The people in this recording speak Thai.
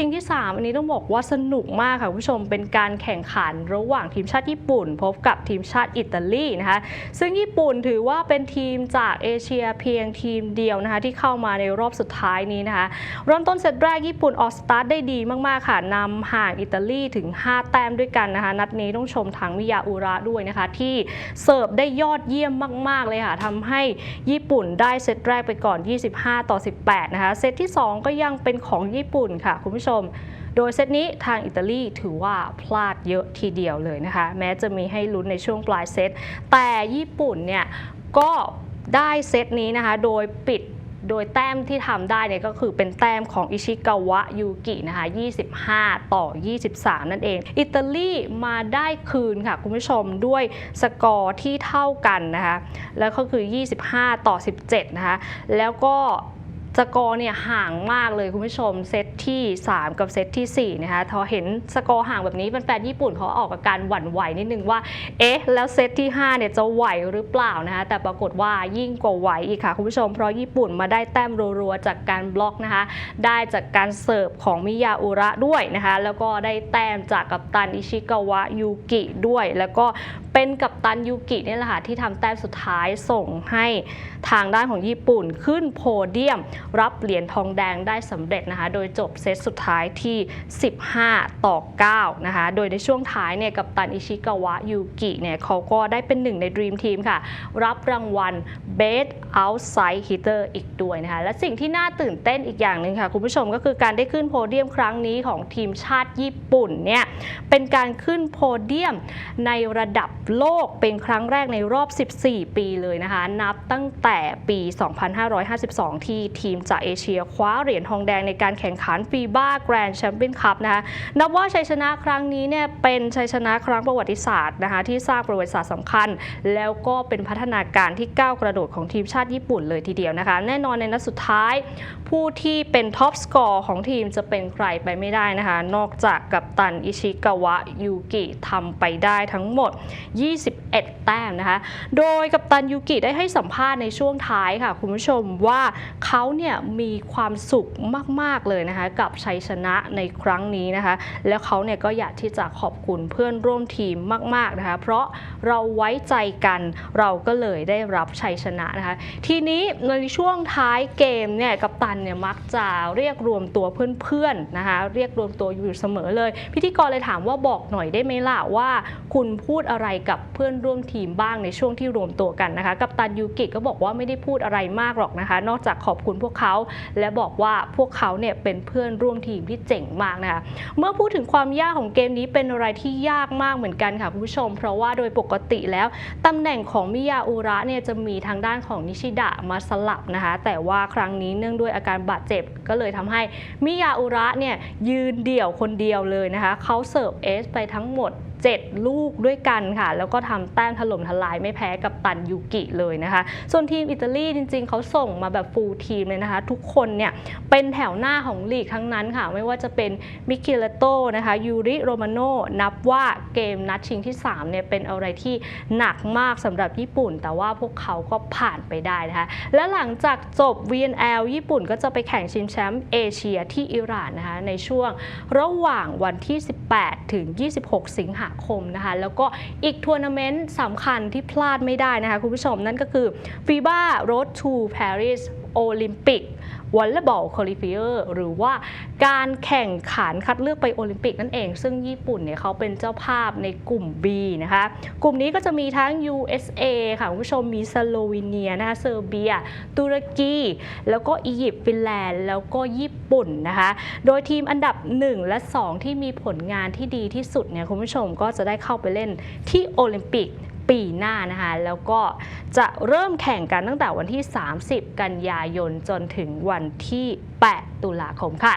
ชิงที่ 3 อันนี้ต้องบอกว่าสนุกมากค่ะคุณผู้ชมเป็นการแข่งขันระหว่างทีมชาติญี่ปุ่น พบกับทีมชาติอิตาลีนะคะ ซึ่งญี่ปุ่นถือว่าเป็นทีมจากเอเชียเพียงทีมเดียวนะคะที่เข้ามาในรอบสุดท้ายนี้นะคะเริ่มต้นเซตแรกญี่ปุ่นออกสตาร์ทได้ดีมาก ๆ ค่ะนำห่างอิตาลีถึง 5 แต้มด้วยกันนะคะ นัดนี้ต้องชมทางมิยาอุระด้วยนะคะ ที่เสิร์ฟได้ยอดเยี่ยมมาก ๆ เลยค่ะทำให้ญี่ปุ่นได้เซตแรกไปก่อน 25 ต่อ 18 นะคะเซตที่ 2 ก็ยังเป็นของญี่ปุ่นค่ะคุณผู้ชมโดยเซตนี้ทางอิตาลีถือว่าพลาดเยอะทีเดียวเลยนะคะ แม้จะมีให้ลุ้นในช่วงปลายเซต แต่ญี่ปุ่นเนี่ยก็ได้เซตนี้นะคะ โดยปิดโดยแต้มที่ทำได้เนี่ยก็คือเป็นแต้มของอิชิกาวะยูกินะคะ 25 ต่อ 23 นั่นเอง อิตาลีมาได้คืนค่ะ คุณผู้ชมด้วยสกอร์ที่เท่ากันนะคะ แล้วก็คือ 25 ต่อ 17 นะคะ แล้วก็ สกอร์เนี่ยห่างมากเลยคุณผู้ชมเซตที่ 3 กับเซตทีสี่4นะคะพอเห็นสกอร์ห่างแบบนี้แฟนๆญี่ปุ่นเขาออกอาการหวั่นไหวนิดนึงว่า เอ๊ะ แล้วเซตที่5เนี่ยจะไหวหรือเปล่านะคะแต่ปรากฏว่ายิ่งกว่าไหวอีกค่ะคุณผู้ชม เพราะญี่ปุ่นมาได้แต้มรัวๆจากการบล็อกนะคะ ได้จากการเสิร์ฟของมิยาอุระด้วยนะคะแล้วก็ได้แต้มจากกัปตันอิชิกาวะยูกิด้วย แล้วก็เป็นกัปตันยูกิเนี่ยแหละค่ะที่ทำแต้มสุดท้ายส่งให้ทางด้านของญี่ปุ่นขึ้นโพเดียมรับเหรียญทองแดงได้สำเร็จนะคะ โดยจบเซตสุดท้ายที่ 15 ต่อ 9 นะคะ โดยในช่วงท้ายเนี่ยกัปตันอิชิกาวะยูกิเนี่ยเขาก็ได้เป็นหนึ่งใน Dream Team ค่ะ รับรางวัล Best Outside Hitter อีกด้วยนะคะ และสิ่งที่น่าตื่นเต้นอีกอย่างหนึ่งค่ะ คุณผู้ชมก็คือการได้ขึ้นโพเดียมครั้งนี้ของทีมชาติญี่ปุ่นเนี่ยเป็นการขึ้นโพเดียมในระดับโลกเป็นครั้งแรกในรอบ 14 ปีเลยนะคะ นับตั้งแต่ปี 2552 ที่ทีีมจากเอเชียคว้าเหรียญทองแดงในการแข่งขันฟีบ้าแกรนด์แชมเปี้ยนคัพนะคะนับว่าชัยชนะครั้งนี้เนี่ยเป็นชัยชนะครั้งประวัติศาสตร์นะคะที่สร้างประวัติศาสตร์สำคัญ แล้วก็เป็นพัฒนาการที่ก้าวกระโดดของทีมชาติญี่ปุ่นเลยทีเดียวนะคะ แน่นอนในนัดสุดท้าย ผู้ที่เป็นท็อปสกอร์ของทีมจะเป็นใครไปไม่ได้นะคะ นอกจากกัปตันอิชิกาวะยูกิทำไปได้ทั้งหมด 21 แต้มนะคะ โดยกัปตันยูกิได้ให้สัมภาษณ์ในช่วงท้ายค่ะ คุณผู้ชมว่าเขาเนี่ยมีความสุขมาก ๆ เลยนะคะกับชัยชนะในครั้งนี้นะคะ แล้วเขาเนี่ยก็อยากที่จะขอบคุณเพื่อนร่วมทีมมาก ๆ นะคะ เพราะเราไว้ใจกันเราก็เลยได้รับชัยชนะนะคะ ทีนี้ในช่วงท้ายเกมเนี่ยกัปตันเนี่ยมักจะเรียกรวมตัวเพื่อนๆนะคะเรียกรวมตัวอยู่เสมอเลย พิธีกรเลยถามว่าบอกหน่อยได้ไหมล่ะว่า คุณพูดอะไรกับเพื่อนร่วมทีมบ้างในช่วงที่รวมตัวกันนะคะ กัปตันยูกิก็บอกว่าไม่ได้พูดอะไรมากหรอกนะคะ นอกจากขอบคุณพวกเขา และบอกว่าพวกเขาเนี่ยเป็นเพื่อนร่วมทีมที่เจ๋งมากนะคะเมื่อพูดถึงความยากของเกมนี้เป็นอะไรที่ยากมากเหมือนกันค่ะคุณผู้ชม เพราะว่าโดยปกติแล้วตำแหน่งของมิยาอุระเนี่ยจะมีทางด้านของนิชิดะมาสลับนะคะแต่ว่าครั้งนี้เนื่องด้วยอาการบาดเจ็บก็เลยทำให้มิยาอุระเนี่ยยืนเดี่ยวคนเดียวเลยนะคะเขาเสิร์ฟเอสไปทั้งหมด 7 ลูกด้วยกันค่ะ แล้วก็ทำแต้มถล่มทลายไม่แพ้กับตันยูกิเลยนะคะ ส่วนทีมอิตาลีจริงๆ เขาส่งมาแบบฟูลทีมเลยนะคะ ทุกคนเนี่ยเป็นแถวหน้าของลีกทั้งนั้นค่ะ ไม่ว่าจะเป็นมิคิเลโตนะคะยูริโรมาโนนับว่าเกมนัดชิงที่3เนี่ยเป็นอะไรที่หนักมากสำหรับญี่ปุ่น แต่ว่าพวกเขาก็ผ่านไปได้นะคะ และหลังจากจบ VNL ญี่ปุ่นก็จะไปแข่งชิงแชมป์เอเชียที่อิหร่านนะคะในช่วงระหว่างวันที่ 18 ถึง 26 สิงหาคมนะคะ แล้วก็อีกทัวร์นาเมนต์สำคัญที่พลาดไม่ได้นะคะคุณผู้ชมนั่นก็คือ FIBA Road to Paris Olympic วอลเลย์บอลคอลิฟิเฟียร์หรือว่าการแข่งขันคัดเลือกไปโอลิมปิกนั่นเอง ซึ่งญี่ปุ่นเนี่ยเขาเป็นเจ้าภาพในกลุ่ม B นะคะ กลุ่มนี้ก็จะมีทั้ง USA ค่ะคุณผู้ชมมีสโลวีเนียนะคะเซอร์เบีย ตุรกี แล้วก็อียิปต์ฟินแลนด์ แล้วก็ญี่ปุ่นนะคะ โดยทีมอันดับ 1 และ 2 ที่มีผลงานที่ดีที่สุดเนี่ยคุณผู้ชมก็จะได้เข้าไปเล่นที่โอลิมปิก ปีหน้านะคะแล้วก็จะเริ่มแข่งกันตั้งแต่วันที่ 30 กันยายนจนถึงวันที่ 8 ตุลาคมค่ะ